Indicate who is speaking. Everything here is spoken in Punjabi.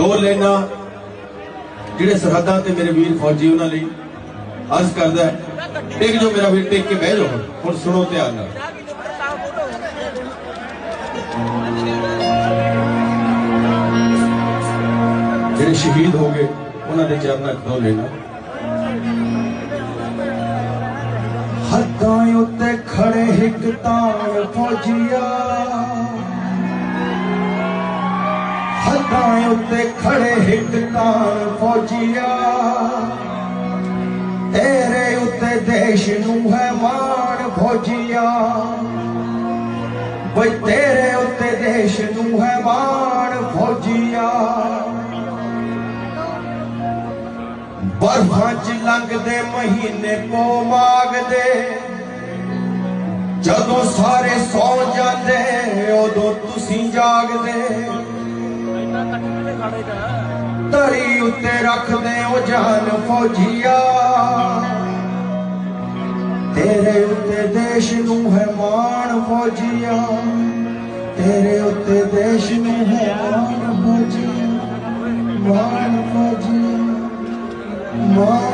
Speaker 1: ਦੋ ਲੈਣਾ। ਜਿਹੜੇ ਸਰਹੱਦਾਂ ਤੇ ਮੇਰੇ ਵੀਰ ਫੌਜੀ ਉਹਨਾਂ ਲਈ ਅਰਜ਼ ਕਰਦਾ ਹੈ ਟਿਕ ਜੋ ਮੇਰਾ ਵੀਰ ਟੇਕ ਕੇ ਬਹਿ ਜਾਓ। ਹੁਣ। ਸੁਣੋ ਧਿਆਨ ਨਾਲ। ਜਿਹੜੇ ਸ਼ਹੀਦ ਹੋ ਗਏ, ਉਹਨਾਂ ਦੇ ਚਰਨਾਂ ਖੋ ਲੈਣਾ।
Speaker 2: ਹੱਥਾਂ ਉੱਤੇ ਖੜੇ ਇੱਕ ਤਾਣ ਫੌਜੀਆ। ਹੱਥਾਂ ਉੱਤੇ ਖੜੇ ਹਿੱਟ ਤਾਣ ਫੌਜੀਆ। ਤੇਰੇ ਉੱਤੇ ਦੇਸ਼ ਨੂੰ ਹੈ ਮਾਣ ਫੌਜੀਆ। ਬਈ ਤੇਰੇ ਉੱਤੇ ਦੇਸ਼ ਨੂੰ ਹੈ ਮਾਣ ਫੌਜੀਆ। ਬਰਫਾਂ ਚ ਲੰਘਦੇ, ਮਹੀਨੇ ਕੋ ਮਾਗਦੇ। ਜਦੋਂ ਸਾਰੇ ਸੌ ਜਾਂਦੇ, ਉਦੋਂ ਤੁਸੀਂ ਜਾਗਦੇ। ਤਰੀ ਉੱਤੇ ਰੱਖਦੇ ਉਹ ਜਾਨ ਫੌਜੀਆ। ਤੇਰੇ ਉੱਤੇ ਦੇਸ਼ ਨੂੰ ਹੈ ਮਾਣ ਫੌਜੀਆ। ਤੇਰੇ ਉੱਤੇ ਦੇਸ਼ ਨੂੰ ਹੈ ਮਾਣ ਫੌਜੀਆ। ਮਾਣ ਫੌਜੀਆ। ਮਾਣ